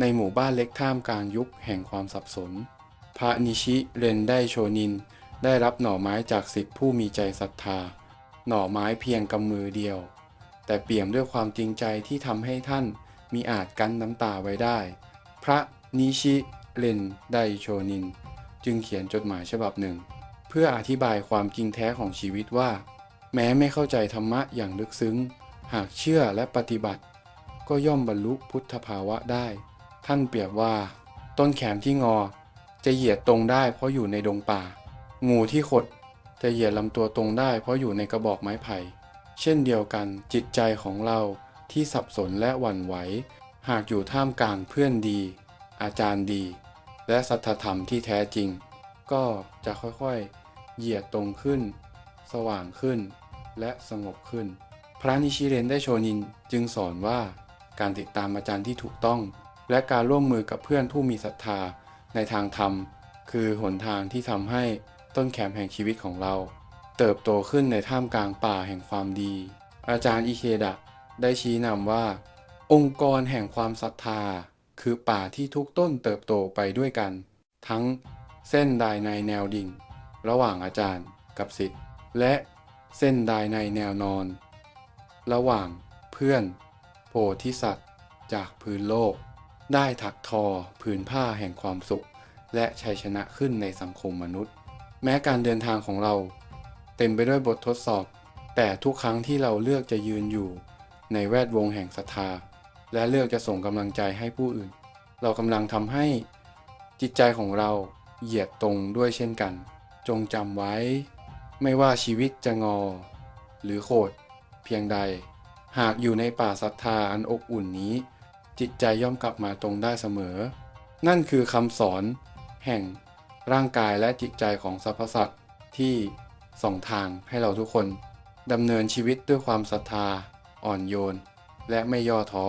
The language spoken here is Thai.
ในหมู่บ้านเล็กท่ามกลางยุคแห่งความสับสน พระนิชิเรนได้โชนิน ได้รับหน่อไม้จากสิทธิผู้มีใจศรัทธา หน่อไม้เพียงกำมือเดียว แต่เปี่ยมด้วยความจริงใจที่ทำให้ท่านมีอาจกั้นน้ำตาไว้ได้ พระนิชิเรนไดโชนิน จึงเขียนจดหมายฉบับหนึ่ง เพื่ออธิบายความจริงแท้ของชีวิตว่า แม้ไม่เข้าใจธรรมะอย่างลึกซึ้ง หากเชื่อและปฏิบัติ ก็ย่อมบรรลุพุทธภาวะได้ ท่านเปรียบว่า ต้นแขมที่งอ จะเหยียดตรงได้เพราะอยู่ในดงป่า งูที่ขดจะเหยียดลำตัวตรงได้เพราะอยู่ในกระบอกไม้ไผ่ เช่นเดียวกันจิตใจของเราที่สับสนและหวั่นไหว หากอยู่ท่ามกลางเพื่อนดี อาจารย์ดี และสัทธธรรมที่แท้จริง ก็จะค่อยๆ เหยียดตรงขึ้น สว่างขึ้น และสงบขึ้น พระนิชิเรนได้โชนินจึงสอนว่าการติดตามอาจารย์ที่ถูกต้อง และการร่วมมือกับเพื่อนผู้มีศรัทธาในทางธรรม คือหนทางที่ทำให้ต้นแขมแห่งชีวิตของเรา เติบโตขึ้นในท่ามกลางป่าแห่งความดี อาจารย์อิเคดะได้ชี้นำว่า องค์กรแห่งความศรัทธา คือป่าที่ทุกต้นเติบโตไปด้วยกัน ทั้งเส้นดายในแนวดิ่ง ระหว่างอาจารย์กับศิษย์และเส้นดายในแนวนอน ระหว่างเพื่อน โพธิสัตว์ จากพื้นโลก ได้ถักทอผืนผ้าแห่งความสุข และชัยชนะขึ้นในสังคมมนุษย์ แม้การเดินทางของเรา เต็มไปด้วยบททดสอบ แต่ทุกครั้งที่เราเลือกจะยืนอยู่ ในแวดวงแห่งศรัทธา และเลือกจะส่งกำลังใจให้ผู้อื่น เรากำลังทำให้ จิตใจของเราเหยียดตรงด้วยเช่นกัน จงจำไว้ ไม่ว่าชีวิตจะงอ หรือโขดเพียงใด หากอยู่ในป่าศรัทธาอันอบอุ่นนี้ จิตใจย่อมกลับมาตรงได้เสมอ นั่นคือคำสอน แห่งร่างกายและจิตใจของสรรพสัตว์ที่ส่องทางให้เราทุกคนดำเนินชีวิตด้วยความศรัทธา อ่อนโยน และไม่ย่อท้อ